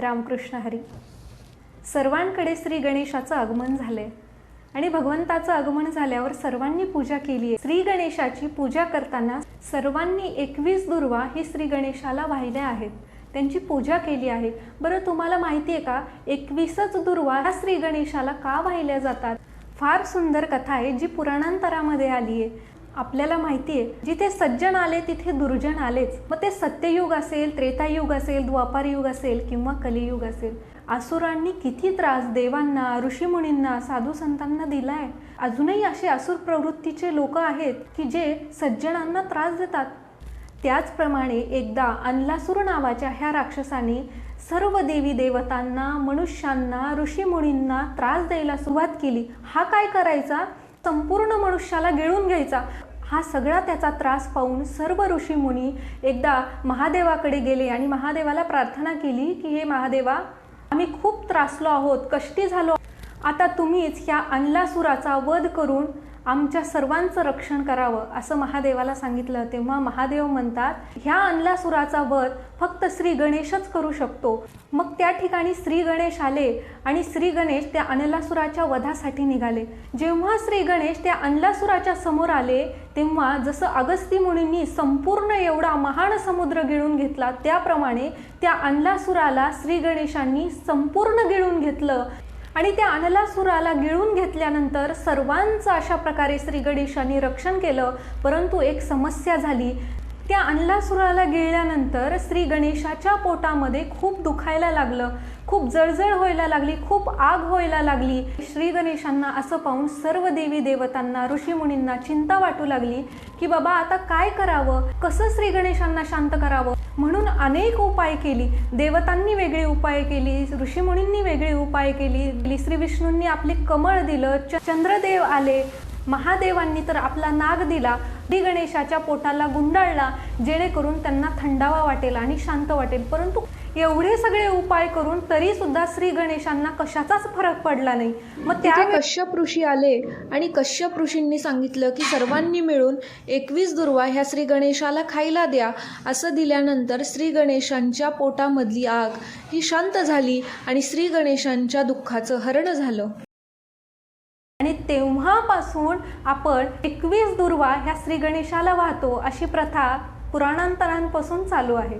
रामकृष्ण हरी. सर्वांकडे श्री गणेशाचं आगमन झालंय. आणि भगवंताचं आगमन झाल्यावर सर्वांनी पूजा केली आहे श्री गणेशाची पूजा करताना सर्वांनी एकवीस दुर्वा ही श्री गणेशाला वाहिल्या आहेत. त्यांची पूजा केली आहे. बरं तुम्हाला माहिती आहे का? एकवीसच दुर्वा ह्या श्री गणेशाला का वाहिल्या जातात? फार सुंदर कथा आहे जी पुराणांतरामध्ये आली आहे आपल्याला माहिती आहे जिथे सज्जन आले तिथे दुर्जन आलेच. मग ते सत्ययुग असेल त्रेतायुग असेल द्वापार युग असेल किंवा कलियुग असेल असुरांनी किती त्रास देवांना ऋषीमुनींना साधू संतांना दिलाय? अजूनही असे असुर प्रवृत्तीचे लोक आहेत की जे सज्जनांना त्रास देतात. त्याचप्रमाणे एकदा अनलासूर नावाच्या ह्या राक्षसाने सर्व देवी देवतांना मनुष्यांना ऋषीमुनींना त्रास द्यायला सुरुवात केली. हा काय करायचा? संपूर्ण मनुष्याला गिळून घ्यायचा. हा सगळा त्याचा त्रास पाहून सर्व ऋषीमुनी एकदा महादेवाकडे गेले आणि महादेवाला प्रार्थना केली की हे महादेवा आम्ही खूप त्रासलो आहोत कष्टी झालो आता तुम्हीच ह्या अनलासुराचा वध करून आमच्या सर्वांचं रक्षण करावं असं महादेवाला सांगितलं. तेव्हा महादेव म्हणतात ह्या अनलासुराचा वध फक्त श्री गणेशच करू शकतो. मग त्या ठिकाणी श्री गणेश आले आणि श्री गणेश त्या अनलासुराच्या वधासाठी निघाले. जेव्हा श्री गणेश त्या अनलासुराच्या समोर आले तेव्हा जसं अगस्ती मुनींनी संपूर्ण एवढा महान समुद्र गिळून घेतला त्याप्रमाणे त्या अनलासुराला श्री गणेशांनी संपूर्ण गिळून घेतलं. आणि त्या अनलासुराला गिळून घेतल्यानंतर सर्वांचं अशा प्रकारे श्री गणेशांनी रक्षण केलं परंतु एक समस्या झाली. त्या अनलासुराला गिळल्यानंतर श्री गणेशाच्या पोटामध्ये खूप दुखायला लागलं. खूप जळजळ व्हायला लागली खूप आग व्हायला लागली. श्री गणेशांना असं पाहून सर्व देवी देवतांना ऋषीमुनींना चिंता वाटू लागली की बाबा आता काय करावं? कसं श्री गणेशांना शांत करावं? म्हणून अनेक उपाय केली. देवतांनी वेगळी उपाय केली ऋषीमुनींनी वेगळी उपाय केली. श्री विष्णूंनी आपले कमळ दिलं च- चंद्रदेव आले. महादेवांनी तर आपला नाग दिला श्री गणेशाच्या पोटाला गुंडाळला जेणेकरून त्यांना थंडावा वाटेल आणि शांत वाटेल. परंतु एवढे सगळे उपाय करून तरी सुद्धा श्री गणेशांना कशाचाच फरक पडला नाही. मग त्या कश्यप ऋषी आले आणि कश्यप ऋषींनी सांगितलं की सर्वांनी मिळून एकवीस दुर्वा ह्या श्री गणेशाला खायला द्या. असं दिल्यानंतर श्री गणेशांच्या पोटामधली आग ही शांत झाली आणि श्री गणेशांच्या दुःखाचं हरण झालं. आणि तेव्हापासून आपण एकवीस दुर्वा ह्या श्री गणेशाला वाहतो अशी प्रथा पुराणांतरांपासून चालू आहे.